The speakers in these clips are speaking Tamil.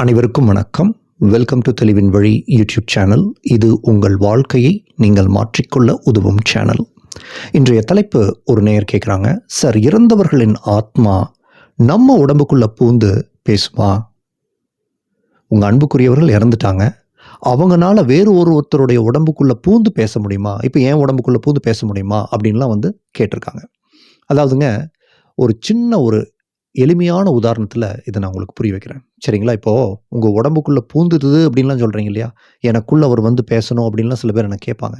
அனைவருக்கும் வணக்கம். வெல்கம் டு தெளிவின் வழி யூடியூப் சேனல் இது உங்கள் வாழ்க்கையை நீங்கள் மாற்றிக்கொள்ள உதவும் சேனல் இன்றைய தலைப்பு ஒரு நேயர் கேட்குறாங்க சார் இறந்தவர்களின் ஆத்மா நம்ம உடம்புக்குள்ள பூந்து பேசுமா? உங்கள் அன்புக்குரியவர்கள் இறந்துட்டாங்க. அவங்கனால வேறு ஒரு ஒருத்தருடைய உடம்புக்குள்ளே பூந்து பேச முடியுமா? இப்போ ஏன் உடம்புக்குள்ள பூந்து பேச முடியுமா? அப்படின்லாம் வந்து கேட்டிருக்காங்க. அதாவதுங்க ஒரு சின்ன ஒரு எளிமையான உதாரணத்தில் இதை நான் உங்களுக்கு புரிய வைக்கிறேன். சரிங்களா? இப்போது உங்கள் உடம்புக்குள்ளே பூந்துடுது அப்படின்லாம் சொல்கிறீங்க இல்லையா? எனக்குள்ள அவர் வந்து பேசணும் அப்படின்லாம் சில பேர் எனக்கு கேட்பாங்க.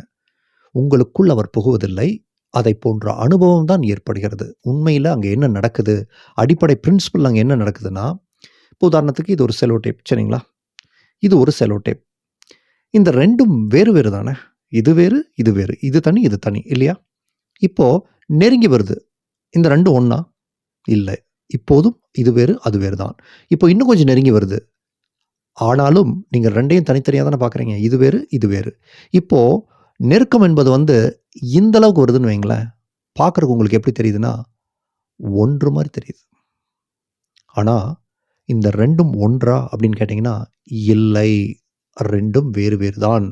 உங்களுக்குள் அவர் புகுவதில்லை. அதை போன்ற அனுபவம் தான் ஏற்படுகிறது. உண்மையில் அங்கே என்ன நடக்குது? அடிப்படை பிரின்சிபல் அங்கே என்ன நடக்குதுன்னா இப்போ உதாரணத்துக்கு இது ஒரு செலோ டேப் சரிங்களா? இது ஒரு செலோ டேப் இந்த ரெண்டும் வேறு வேறு தானே? இது வேறு இது வேறு. இது தனி இது தனி இல்லையா? இப்போது நெருங்கி வருது. இந்த ரெண்டும் ஒன்றா இல்லை. இப்போதும் இது வேறு அது வேறு தான் இப்போ இன்னும் கொஞ்சம் நெருங்கி வருது. ஆனாலும் நீங்கள் ரெண்டையும் தனித்தனியாக தானே பார்க்குறீங்க. இது வேறு இது வேறு. இப்போது நெருக்கம் என்பது வந்து இந்த அளவுக்கு வருதுன்னு வைங்களேன். பார்க்குறக்கு உங்களுக்கு எப்படி தெரியுதுன்னா ஒன்று மாதிரி தெரியுது. ஆனால் இந்த ரெண்டும் ஒன்றா அப்படின்னு கேட்டிங்கன்னா இல்லை. ரெண்டும் வேறு வேறு தான்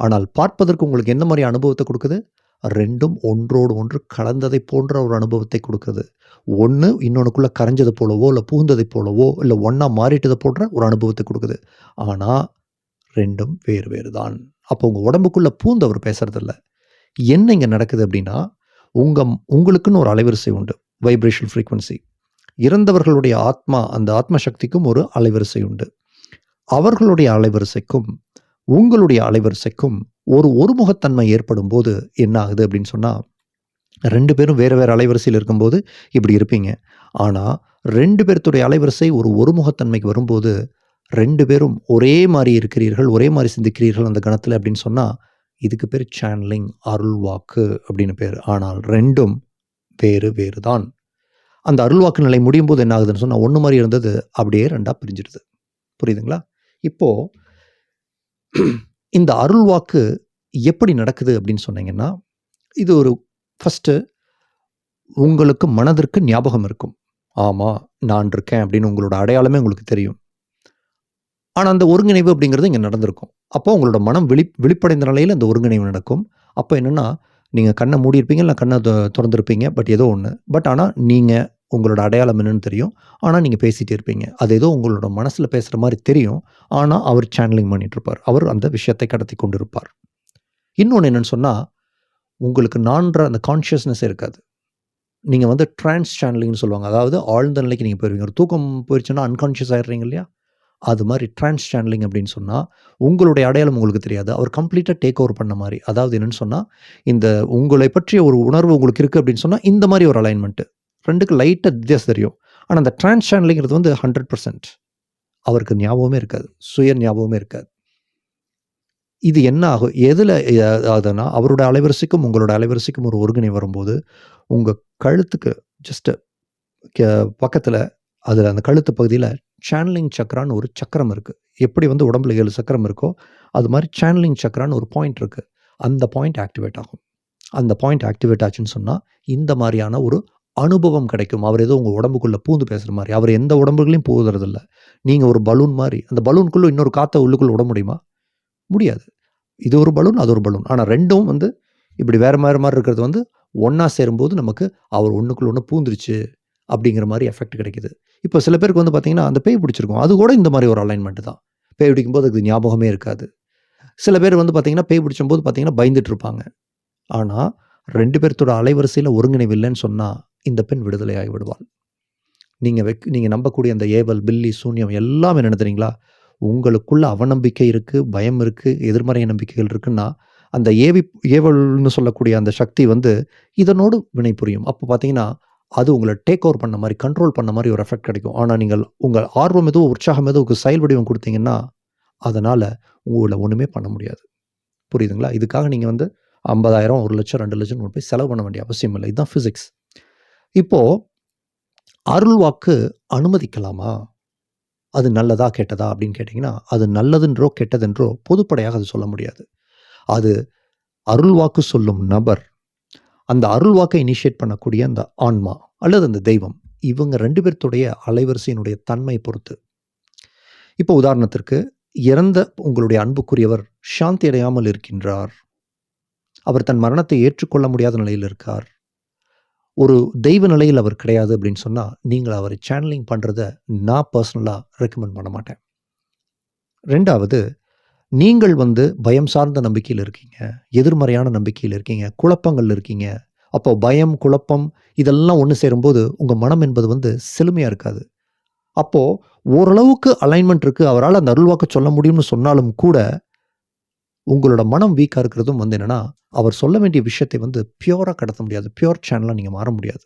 ஆனால் பார்ப்பதற்கு உங்களுக்கு என்ன மாதிரி அனுபவத்தை கொடுக்குது? ரெண்டும் ஒன்றோடு ஒன்று கலந்ததை போன்ற ஒரு அனுபவத்தை கொடுக்குது ஒன்று இன்னொன்றுக்குள்ளே கரைஞ்சது போலவோ இல்லை பூந்ததை போலவோ இல்லை ஒன்றா மாறிட்டதை போன்ற ஒரு அனுபவத்தை கொடுக்குது. ஆனால் ரெண்டும் வேறு வேறு தான். அப்போ உங்கள் உடம்புக்குள்ளே பூந்தவர் பேசுகிறதில்ல என்ன இங்கே நடக்குது அப்படின்னா உங்கள் உங்களுக்குன்னு ஒரு அலைவரிசை உண்டு. வைப்ரேஷன் ஃப்ரீக்குவன்சி இறந்தவர்களுடைய ஆத்மா அந்த ஆத்ம சக்திக்கும் ஒரு அலைவரிசை உண்டு. அவர்களுடைய அலைவரிசைக்கும் உங்களுடைய அலைவரிசைக்கும் ஒரு ஒருமுகத்தன்மை ஏற்படும் போது என்ன ஆகுது அப்படின்னு சொன்னால் ரெண்டு பேரும் வேறு வேறு அலைவரிசையில் இருக்கும்போது இப்படி இருப்பீங்க. ஆனால் ரெண்டு பேர்த்துடைய அலைவரிசை ஒரு ஒருமுகத்தன்மைக்கு வரும்போது ரெண்டு பேரும் ஒரே மாதிரி இருக்கிறீர்கள் ஒரே மாதிரி சிந்திக்கிறீர்கள் அந்த கணத்தில் அப்படின்னு சொன்னால் இதுக்கு பேர் சேனலிங் அருள்வாக்கு அப்படின்னு பேர். ஆனால் ரெண்டும் வேறு வேறு தான் அந்த அருள்வாக்கு நிலை முடியும் போது என்ன ஆகுதுன்னு சொன்னால் ஒன்று மாதிரி இருந்தது அப்படியே ரெண்டாக பிரிஞ்சிடுது புரியுதுங்களா? இப்போது இந்த அருள்வாக்கு எப்படி நடக்குது அப்படின்னு சொன்னீங்கன்னா இது ஒரு ஃபஸ்ட்டு உங்களுக்கு மனதிற்கு ஞாபகம் இருக்கும். ஆமாம் நான் இருக்கேன் அப்படின்னு உங்களோட அடையாளமே உங்களுக்கு தெரியும். ஆனால் அந்த ஒருங்கிணைவு அப்படிங்கிறது இங்கே நடந்திருக்கும். அப்போ உங்களோட மனம் விழி விழிப்படைந்த நிலையில் அந்த ஒருங்கிணைவு நடக்கும். அப்போ என்னென்னா நீங்கள் கண்ணை மூடியிருப்பீங்க இல்லை கண்ணை திறந்துருப்பீங்க திறந்திருப்பீங்க பட் ஏதோ ஒன்று பட் ஆனால் நீங்கள் உங்களோட அடையாளம் என்னன்னு தெரியும். ஆனால் நீங்கள் பேசிகிட்டே இருப்பீங்க. அது ஏதோ உங்களோட மனசில் பேசுகிற மாதிரி தெரியும். ஆனால் அவர் சேனலிங் பண்ணிகிட்ருப்பார் இருப்பார் அவர் அந்த விஷயத்தை கடத்தி கொண்டு இருப்பார் இன்னொன்று என்னன்னு சொன்னால் உங்களுக்கு நான்ற அந்த கான்ஷியஸ்னஸ் இருக்காது. நீங்கள் வந்து ட்ரான்ஸ் சேனலிங்னு சொல்லுவாங்க. அதாவது ஆழ்ந்த நிலைக்கு நீங்கள் போயிருவீங்க. ஒரு தூக்கம் போயிடுச்சுன்னா அன்கான்ஷியஸ் ஆயிடுறீங்க இல்லையா? அது மாதிரி ட்ரான்ஸ் சேனலிங் அப்படின்னு சொன்னால் உங்களுடைய அடையாளம் உங்களுக்கு தெரியாது. அவர் கம்ப்ளீட்டாக டேக் ஓவர் பண்ண மாதிரி. அதாவது என்னென்னு சொன்னால் இந்த உங்களை பற்றிய ஒரு உணர்வு உங்களுக்கு இருக்குது அப்படின்னு சொன்னால் இந்த மாதிரி ஒரு அலைன்மெண்ட்டு ரெண்டுக்கு லைட்டாக வித்தியாசம் தெரியும். ஆனால் அந்த ட்ரான்ஸ் சேனலிங்கிறது வந்து ஹண்ட்ரட் பர்சன்ட் அவருக்கு ஞாபகமே இருக்காது. சுய ஞாபகமே இருக்காது. இது என்ன ஆகும்? எதில் ஆகுதுன்னா அவரோட அலைவரிசைக்கும் உங்களோட அலைவரிசைக்கும் ஒரு ஒருங்கிணை வரும்போது உங்கள் கழுத்துக்கு ஜஸ்ட்டு பக்கத்தில் அதில் அந்த கழுத்து பகுதியில் சேனலிங் சக்கரான்னு ஒரு சக்கரம் இருக்குது எப்படி வந்து உடம்புல ஏழு சக்கரம் இருக்கோ அது மாதிரி சேனலிங் சக்கரான்னு ஒரு பாயிண்ட் இருக்குது அந்த பாயிண்ட் ஆக்டிவேட் ஆகும். அந்த பாயிண்ட் ஆக்டிவேட் ஆச்சுன்னு சொன்னால் இந்த மாதிரியான ஒரு அனுபவம் கிடைக்கும். அவர் ஏதோ உங்கள் உடம்புக்குள்ளே பூந்து பேசுகிற மாதிரி. அவர் எந்த உடம்புகளையும் பூதுறதில்ல. நீங்கள் ஒரு பலூன் மாதிரி. அந்த பலூனுக்குள்ளே இன்னொரு காற்றை உள்ளுக்குள்ளே விட முடியுமா? முடியாது. இது ஒரு பலூன் அது ஒரு பலூன். ஆனால் ரெண்டும் வந்து இப்படி வேறு மாதிரி மாதிரி இருக்கிறது வந்து ஒன்றா சேரும்போது நமக்கு அவர் ஒன்றுக்குள்ள ஒன்று பூந்துருச்சு அப்படிங்கிற மாதிரி எஃபெக்ட் கிடைக்குது. இப்போ சில பேருக்கு வந்து பார்த்திங்கன்னா அந்த பேய் பிடிச்சிருக்கும். அது கூட இந்த மாதிரி ஒரு அலைன்மெண்ட் தான். பேய் பிடிக்கும்போது அதுக்கு ஞாபகமே இருக்காது. சில பேர் வந்து பார்த்திங்கன்னா பேய் பிடிச்சும்போது பார்த்திங்கன்னா பயந்துட்டு இருப்பாங்க. ஆனால் ரெண்டு பேர்த்தோட அலைவரிசையில் ஒருங்கிணைவு இல்லைன்னு சொன்னால் இந்த பெண் விடுதலையாகி விடுவாள். நீங்கள் வெக் நீங்கள் நம்பக்கூடிய அந்த ஏவல் பில்லி சூன்யம் எல்லாமே என்ன தெரியுங்களா? உங்களுக்குள்ள அவநம்பிக்கை இருக்குது பயம் இருக்குது எதிர்மறை நம்பிக்கைகள் இருக்குன்னா அந்த ஏவி ஏவல்னு சொல்லக்கூடிய அந்த சக்தி வந்து இதனோடு வினை புரியும் அப்போ பார்த்தீங்கன்னா அது உங்களை டேக் ஓவர் பண்ண மாதிரி கண்ட்ரோல் பண்ண மாதிரி ஒரு எஃபெக்ட் கிடைக்கும். ஆனால் நீங்கள் உங்கள் ஆர்வம் எதுவும் உற்சாகம் எதுவும் செயல் வடிவம் கொடுத்தீங்கன்னா அதனால் உங்களை ஒன்றுமே பண்ண முடியாது. புரியுதுங்களா? இதுக்காக நீங்கள் வந்து ஐம்பதாயிரம் ஒரு லட்சம் ரெண்டு லட்சம் போய் செலவு பண்ண வேண்டிய அவசியம் இல்லை. இதுதான் ஃபிசிக்ஸ் இப்போது அருள் வாக்கு அனுமதிக்கலாமா? அது நல்லதா கெட்டதா அப்படின்னு கேட்டிங்கன்னா அது நல்லதுன்றோ கெட்டதென்றோ பொதுப்படையாக அது சொல்ல முடியாது. அது அருள் வாக்கு சொல்லும் நபர் அந்த அருள் வாக்கை இனிஷியேட் பண்ணக்கூடிய அந்த ஆன்மா அல்லது அந்த தெய்வம் இவங்க ரெண்டு பேர்த்துடைய அலைவரிசையினுடைய தன்மை பொறுத்து. இப்போ உதாரணத்திற்கு இறந்த உங்களுடைய அன்புக்குரியவர் சாந்தி அடையாமல் இருக்கின்றார். அவர் தன் மரணத்தை ஏற்றுக்கொள்ள முடியாத நிலையில் இருக்கார். ஒரு தெய்வ நிலையில் அவர் கிடையாது அப்படின்னு சொன்னால் நீங்கள் அவரை சேனலிங் பண்ணுறத நான் பர்சனலாக ரெக்கமெண்ட் பண்ண மாட்டேன். ரெண்டாவது நீங்கள் வந்து பயம் சார்ந்த நம்பிக்கையில் இருக்கீங்க எதிர்மறையான நம்பிக்கையில் இருக்கீங்க குழப்பங்கள் இருக்கீங்க. அப்போ பயம் குழப்பம் இதெல்லாம் ஒன்று சேரும்போது உங்கள் மனம் என்பது வந்து செழுமையாக இருக்காது. அப்போது ஓரளவுக்கு அலைன்மெண்ட் இருக்குது அவரால் அந்த அருள்வாக்கு சொல்ல முடியும்னு சொன்னாலும் கூட உங்களோட மனம் வீக்காக இருக்கிறதும் வந்து என்னென்னா அவர் சொல்ல வேண்டிய விஷயத்தை வந்து பியூராக கடத்த முடியாது. பியூர் சேனலாக நீங்கள் மாற முடியாது.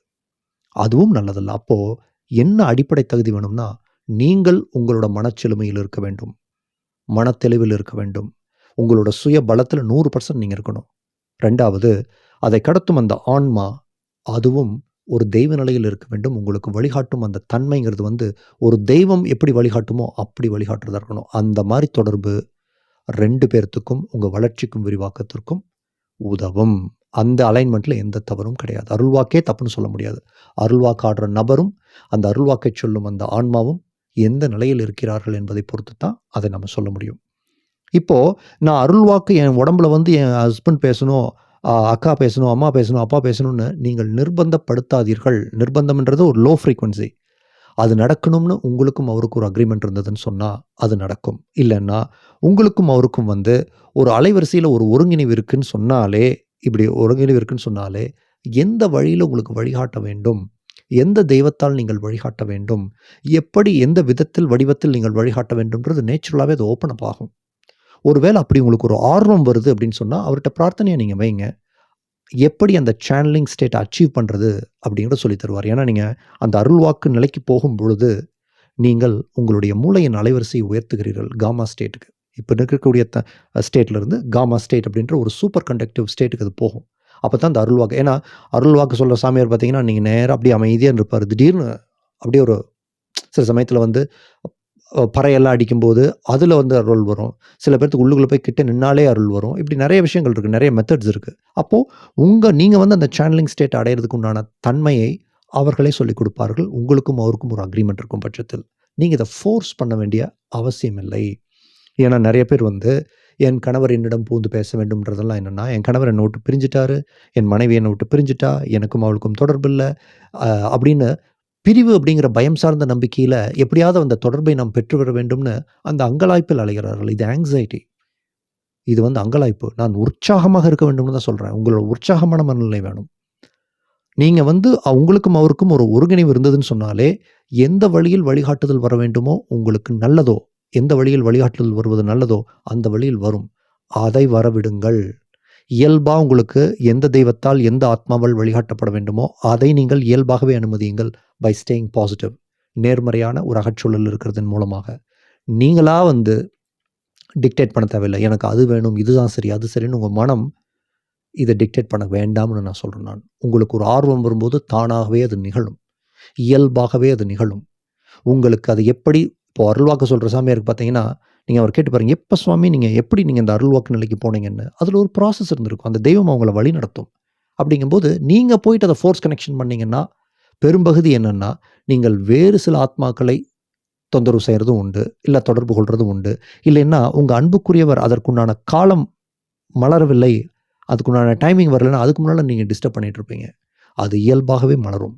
அதுவும் நல்லதில்ல. அப்போது என்ன அடிப்படை தகுதி வேணும்னா நீங்கள் உங்களோட மனச்செழுமையில் இருக்க வேண்டும். மனத்தெளிவில் இருக்க வேண்டும். உங்களோட சுய பலத்தில் நூறு பர்சன்ட் நீங்கள் இருக்கணும். ரெண்டாவது அதை கடத்தும் அந்த ஆன்மா அதுவும் ஒரு தெய்வ நிலையில் இருக்க வேண்டும். உங்களுக்கு வழிகாட்டும் அந்த தன்மைங்கிறது வந்து ஒரு தெய்வம் எப்படி வழிகாட்டுமோ அப்படி வழிகாட்டுறதா இருக்கணும். அந்த மாதிரி தொடர்பு ரெண்டு பேர்த்துக்கும் உங்கள் வளர்ச்சிக்கும் விரிவாக்கத்திற்கும் உதவும். அந்த அலைன்மெண்ட்டில் எந்த தவறும் கிடையாது. அருள்வாக்கே தப்புன்னு சொல்ல முடியாது. அருள்வாக்கு ஆடுற நபரும் அந்த அருள்வாக்கை சொல்லும் அந்த ஆன்மாவும் எந்த நிலையில் இருக்கிறார்கள் என்பதை பொறுத்து தான் அதை நம்ம சொல்ல முடியும். இப்போது நான் அருள்வாக்கு என் உடம்புல வந்து என் ஹஸ்பண்ட் பேசணும் அக்கா பேசணும் அம்மா பேசணும் அப்பா பேசணும்னு நீங்கள் நிர்பந்தப்படுத்தாதீர்கள். நிர்பந்தம்ன்றது ஒரு லோ ஃப்ரீக்வன்சி அது நடக்கணும்னு உங்களுக்கும் அவருக்கும் ஒரு அக்ரிமெண்ட் இருந்ததுன்னு சொன்னால் அது நடக்கும். இல்லைன்னா உங்களுக்கும் அவருக்கும் வந்து ஒரு அலைவரிசையில் ஒரு ஒருங்கிணைவு இருக்குன்னு சொன்னாலே இப்படி ஒருங்கிணைவு இருக்குன்னு சொன்னாலே எந்த வழியில் உங்களுக்கு வழிகாட்ட வேண்டும்? எந்த தெய்வத்தால் நீங்கள் வழிகாட்ட வேண்டும்? எப்படி எந்த விதத்தில் வடிவத்தில் நீங்கள் வழிகாட்ட வேண்டும்ன்றது நேச்சுரலாகவே அது ஓப்பன் அப் ஆகும். ஒருவேளை அப்படி உங்களுக்கு ஒரு ஆர்வம் வருது அப்படின்னு சொன்னால் அவர்கிட்ட பிரார்த்தனையை நீங்கள் வைங்க. எப்படி அந்த சேனலிங் ஸ்டேட் அச்சீவ் பண்ணுறது அப்படிங்கிறத சொல்லி தருவார். ஏன்னா நீங்கள் அந்த அருள்வாக்கு நிலைக்கு போகும் பொழுது நீங்கள் உங்களுடைய மூளையின் அலைவரிசையை உயர்த்துகிறீர்கள் காமா ஸ்டேட்டுக்கு இப்போ இருக்கக்கூடிய த ஸ்டேட்லேருந்து காமா ஸ்டேட் அப்படின்ற ஒரு சூப்பர் கண்டக்டிவ் ஸ்டேட்டுக்கு அது போகும். அப்போ தான் அந்த அருள்வாக்கு ஏன்னா அருள்வாக்கு சொல்கிற சாமியார் பார்த்தீங்கன்னா நீங்கள் நேராக அப்படியே அமைதியாக இருப்பார் திடீர்னு அப்படியே ஒரு சில சமயத்தில் வந்து பறையெல்லாம் அடிக்கும்போது அதில் வந்து அருள் வரும். சில பேர்த்துக்கு உள்ளுக்குள்ளே போய் கிட்ட நின்னாலே அருள் வரும். இப்படி நிறைய விஷயங்கள் இருக்குது நிறைய மெத்தட்ஸ் இருக்குது அப்போது உங்கள் நீங்கள் வந்து அந்த சேனலிங் ஸ்டேட் அடையிறதுக்கு உண்டான தன்மையை அவர்களே சொல்லிக் கொடுப்பார்கள். உங்களுக்கும் அவருக்கும் ஒரு அக்ரிமெண்ட் இருக்கும் பட்சத்தில். நீங்கள் இதை ஃபோர்ஸ் பண்ண வேண்டிய அவசியம் இல்லை. ஏன்னா நிறைய பேர் வந்து என் கணவர் என்னிடம் பூந்து பேச வேண்டும்ன்றதெல்லாம் என்னென்னா என் கணவர் என்னை விட்டு பிரிஞ்சிட்டாரு. என் மனைவி என்னை விட்டு பிரிஞ்சிட்டா. எனக்கும் அவளுக்கும் தொடர்பு இல்லை. அப்படின்னு பிரிவு அப்படிங்கிற பயம் சார்ந்த நம்பிக்கையில் எப்படியாவது அந்த தொடர்பை நாம் பெற்று வர வேண்டும்னு அந்த அங்கலாய்ப்பில் அலைகிறார்கள். இது ஆங்ஸைட்டி இது வந்து அங்கலாய்ப்பு. நான் உற்சாகமாக இருக்க வேண்டும்னு தான் சொல்கிறேன் உங்களோட உற்சாகமான மனநிலை வேணும். நீங்கள் வந்து உங்களுக்கும் அவருக்கும் ஒரு ஒருங்கிணைவு இருந்ததுன்னு சொன்னாலே எந்த வழியில் வழிகாட்டுதல் வர வேண்டுமோ உங்களுக்கு நல்லதோ எந்த வழியில் வழிகாட்டுதல் வருவது நல்லதோ அந்த வழியில் வரும். அதை வரவிடுங்கள். இயல்பாக உங்களுக்கு எந்த தெய்வத்தால் எந்த ஆத்மாவால் வழிகாட்டப்பட வேண்டுமோ அதை நீங்கள் இயல்பாகவே அனுமதியுங்கள் பை ஸ்டேயிங் பாசிட்டிவ் நேர்மறையான ஒரு அகச்சூழல் இருக்கிறதன் மூலமாக. நீங்களாக வந்து டிக்டேட் பண்ண தேவையில்லை. எனக்கு அது வேணும் இதுதான் சரி அது சரின்னு உங்கள் மனம் இதை டிக்டேட் பண்ண வேண்டாம்னு நான் சொல்கிறேன் நான். உங்களுக்கு ஒரு ஆர்வம் வரும்போது தானாகவே அது நிகழும். இயல்பாகவே அது நிகழும். உங்களுக்கு அது எப்படி இப்போ அருள்வாக்கு சொல்கிற சாமியாருக்கு பார்த்தீங்கன்னா நீங்கள் அவர் கேட்டு பாருங்கள் எப்போ சுவாமி நீங்கள் எப்படி நீங்கள் இந்த அருள்வாக்கு நிலைக்கு போனீங்கன்னு? அதில் ஒரு ப்ராசஸ் இருந்திருக்கும். அந்த தெய்வம் அவங்கள வழி நடத்தும். அப்படிங்கும்போது நீங்கள் போயிட்டு அதை ஃபோர்ஸ் கனெக்ஷன் பண்ணிங்கன்னா பெரும்பகுதி என்னென்னா நீங்கள் வேறு சில ஆத்மாக்களை தொந்தரவு செய்கிறதும் உண்டு இல்லை தொடர்பு கொள்வதும் உண்டு. இல்லைன்னா உங்கள் அன்புக்குரியவர் அதற்குண்டான காலம் மலரவில்லை அதுக்குண்டான டைமிங் வரலைன்னா அதுக்கு முன்னால் நீங்கள் டிஸ்டர்ப் பண்ணிகிட்ருப்பீங்க அது இயல்பாகவே மலரும்.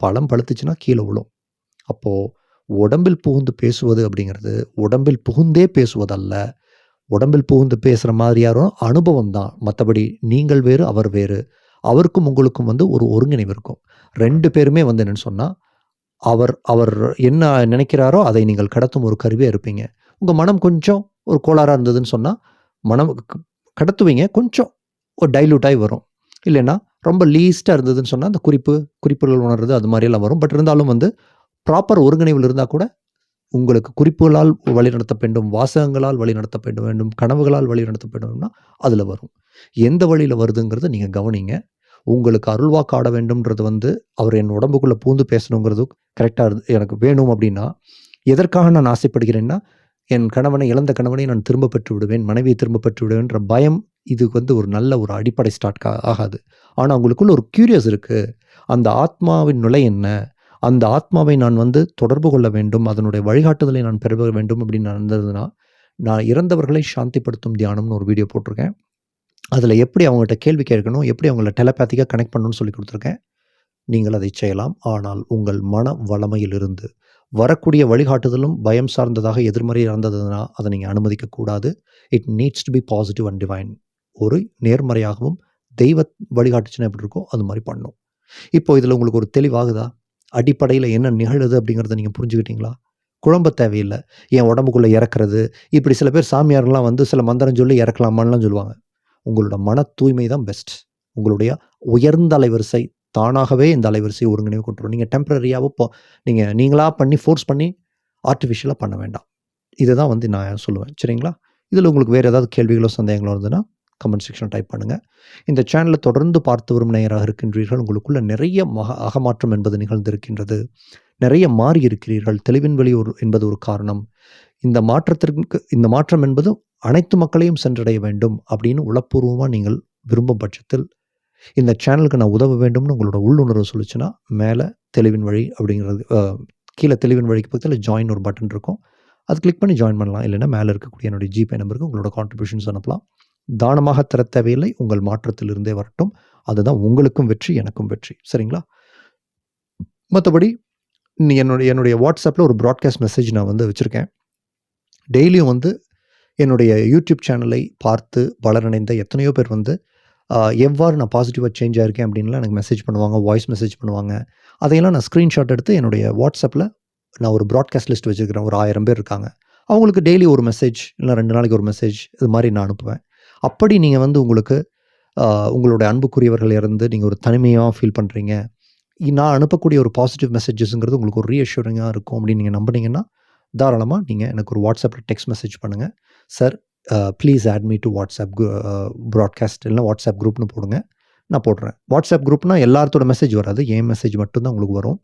பழம் பழுத்துச்சுன்னா கீழே விழும். அப்போது உடம்பில் புகுந்து பேசுவது அப்படிங்கிறது உடம்பில் புகுந்தே பேசுவதல்ல. உடம்பில் புகுந்து பேசுகிற மாதிரியாரும் அனுபவம் தான். மற்றபடி நீங்கள் வேறு அவர் வேறு. அவருக்கும் உங்களுக்கும் வந்து ஒரு ஒருங்கிணைவு இருக்கும். ரெண்டு பேருமே வந்து என்னன்னு சொன்னால் அவர் அவர் என்ன நினைக்கிறாரோ அதை நீங்கள் கடத்தும் ஒரு கருவியாக இருப்பீங்க. உங்கள் மனம் கொஞ்சம் ஒரு கோளாறாக இருந்ததுன்னு சொன்னால் மனம் கடத்துவீங்க. கொஞ்சம் ஒரு டைல்யூட் வரும். இல்லைன்னா ரொம்ப லீஸ்ட்டாக இருந்ததுன்னு சொன்னால் அந்த குறிப்பு குறிப்புகள் உணர்றது அது மாதிரியெல்லாம் வரும். பட் இருந்தாலும் வந்து ப்ராப்பர் ஒருங்கிணைவில் இருந்தால் கூட உங்களுக்கு குறிப்புகளால் வழிநடத்த வேண்டும் வாசகங்களால் வழிநடத்த வேண்டும் கனவுகளால் வழிநடத்த வேண்டும்னா அதில் வரும். எந்த வழியில் வருதுங்கிறத நீங்கள் கவனிங்க. உங்களுக்கு அருள்வாக்கு ஆட வேண்டும்ன்றது வந்து அவர் என் உடம்புக்குள்ளே பூந்து பேசணுங்கிறது கரெக்டாக இருந்து எனக்கு வேணும் அப்படின்னா எதற்காக நான் ஆசைப்படுகிறேன்னா என் கணவனை இழந்த கணவனை நான் திரும்ப பெற்று விடுவேன் மனைவியை திரும்ப பெற்று விடுவேன்ற பயம் இது வந்து ஒரு நல்ல ஒரு அடிப்படை ஸ்டார்ட் ஆகாது. ஆனால் உங்களுக்குள்ள ஒரு க்யூரியஸ் இருக்குது அந்த ஆத்மாவின் நிலை என்ன? அந்த ஆத்மாவை நான் வந்து தொடர்பு கொள்ள வேண்டும் அதனுடைய வழிகாட்டுதலை நான் பெற வேண்டும் அப்படின்னு நடந்ததுன்னா நான் இறந்தவர்களை சாந்திப்படுத்தும் தியானம்னு ஒரு வீடியோ போட்டிருக்கேன். அதில் எப்படி அவங்ககிட்ட கேள்வி கேட்கணும் எப்படி அவங்கள டெலபேத்திக்காக கனெக்ட் பண்ணணும்னு சொல்லி கொடுத்துருக்கேன். நீங்கள் அதை செய்யலாம். ஆனால் உங்கள் மன வளமையிலிருந்து வரக்கூடிய வழிகாட்டுதலும் பயம் சார்ந்ததாக எதிர்மறை இருந்ததுன்னா அதை நீங்கள் அனுமதிக்கக்கூடாது it needs to be positive and divine ஒரு நேர்மறையாகவும் தெய்வ வழிகாட்டுச்சுன்னா எப்படி இருக்கோ அது மாதிரி பண்ணும். இப்போ இதில் உங்களுக்கு ஒரு தெளிவாகுதா? அடிப்படையில் என்ன நிகழுது அப்படிங்கிறத நீங்கள் புரிஞ்சுக்கிட்டீங்களா? குழம்ப தேவையில்லை. என் உடம்புக்குள்ளே இறக்குறது? இப்படி சில பேர் சாமியார்லாம் வந்து சில மந்திரம் சொல்லி இறக்கலாமான்லாம் சொல்லுவாங்க. உங்களோட மன தூய்மை தான் பெஸ்ட் உங்களுடைய உயர்ந்த அலைவரிசை தானாகவே இந்த அலைவரிசையை ஒருங்கிணைவு கொண்டு வரும் நீங்கள் டெம்பரரியாகவோ போ நீங்கள் நீங்களாக பண்ணி ஃபோர்ஸ் பண்ணி ஆர்டிஃபிஷியலாக பண்ண வேண்டாம். இதை தான் வந்து நான் சொல்லுவேன். சரிங்களா? இதில் உங்களுக்கு வேறு ஏதாவது கேள்விகளோ சந்தேகங்களோ இருந்ததுன்னா கமெண்ட் செக்ஷன் டைப் பண்ணுங்கள் இந்த சேனலை தொடர்ந்து பார்த்து வரும் நேயராக இருக்கின்றீர்கள். உங்களுக்குள்ள நிறைய மக அகமாற்றம் என்பது நிகழ்ந்திருக்கின்றது. நிறைய மாறி இருக்கிறீர்கள். தெளிவின் வழி ஒரு என்பது ஒரு காரணம். இந்த மாற்றத்திற்கு இந்த மாற்றம் என்பது அனைத்து மக்களையும் சென்றடைய வேண்டும் அப்படின்னு உளப்பூர்வமாக நீங்கள் விரும்பும் பட்சத்தில் இந்த சேனலுக்கு நான் உதவ வேண்டும்னு உங்களோட உள்ளுணர்வு சொல்லிச்சுன்னா மேலே தெளிவின் வழி அப்படிங்கிறது கீழே தெளிவின் வழிக்கு பக்கத்தில் ஜாயின் ஒரு பட்டன் இருக்கும். அது கிளிக் பண்ணி ஜாயின் பண்ணலாம். இல்லைன்னா மேலே இருக்கக்கூடிய என்னுடைய ஜிபே நம்பருக்கு உங்களோட கான்ட்ரிபியூஷன்ஸ் அனுப்பலாம். தானமாக தர தேவையில்லை உங்கள் மாற்றத்திலிருந்தே வரட்டும். அதுதான் உங்களுக்கும் வெற்றி எனக்கும் வெற்றி. சரிங்களா? மற்றபடி நீ என்னுடைய என்னுடைய வாட்ஸ்அப்பில் ஒரு ப்ராட்காஸ்ட் மெசேஜ் நான் வந்து வச்சுருக்கேன். டெய்லியும் வந்து என்னுடைய யூடியூப் சேனலை பார்த்து வளரடைந்த எத்தனையோ பேர் வந்து எவ்வாறு நான் பாசிட்டிவாக சேஞ்ச் ஆகிருக்கேன் அப்படின்லாம் எனக்கு மெசேஜ் பண்ணுவாங்க வாய்ஸ் மெசேஜ் பண்ணுவாங்க. அதையெல்லாம் நான் ஸ்க்ரீன்ஷாட் எடுத்து என்னுடைய வாட்ஸ்அப்பில் நான் ஒரு ப்ராட்காஸ்ட் லிஸ்ட் வச்சுருக்கிறேன். ஒரு ஆயிரம் பேர் இருக்காங்க. அவங்களுக்கு டெய்லி ஒரு மெசேஜ் இல்லை ரெண்டு நாளைக்கு ஒரு மெசேஜ் இது மாதிரி நான் அனுப்புவேன். அப்படி நீங்கள் வந்து உங்களுக்கு உங்களோட அன்புக்குரியவர்கள் இருந்து நீங்கள் ஒரு தனிமையாக ஃபீல் பண்ணுறீங்க நான் அனுப்பக்கூடிய ஒரு பாசிட்டிவ் மெசேஜஸ்ங்கிறது உங்களுக்கு ஒரு ரீஅஷூரிங்காக இருக்கும் அப்படின்னு நீங்கள் நம்புனீங்கன்னா தாராளமாக நீங்கள் எனக்கு ஒரு வாட்ஸ்அப்பில் டெக்ஸ்ட் மெசேஜ் பண்ணுங்கள் sir please add me to WhatsApp broadcast இல்லைனா வாட்ஸ்அப் குரூப்னு போடுங்க. நான் போடுறேன். வாட்ஸ்அப் குரூப்னால் எல்லாத்தோட மெசேஜ் வராது. என் மெசேஜ் மட்டும்தான் உங்களுக்கு வரும்.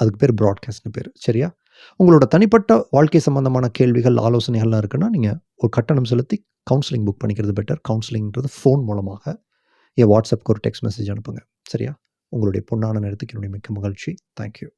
அதுக்கு பேர் ப்ராட்காஸ்ட்னு பேர். சரியா? உங்களோட தனிப்பட்ட வாழ்க்கை சம்பந்தமான கேள்விகள் ஆலோசனைகள்லாம் இருக்குன்னா நீங்கள் ஒரு கட்டணம் செலுத்தி கவுன்சிலிங் புக் பண்ணிக்கிறது பெட்டர் கவுன்சிலிங்கிறது ஃபோன் மூலமாக என் வாட்ஸ்அப்க்கு ஒரு டெக்ஸ்ட் மெசேஜ் அனுப்புங்க. சரியா? உங்களுடைய பொண்ணான நேரத்துக்கு என்னுடைய மிக்க மகிழ்ச்சி. தேங்க்யூ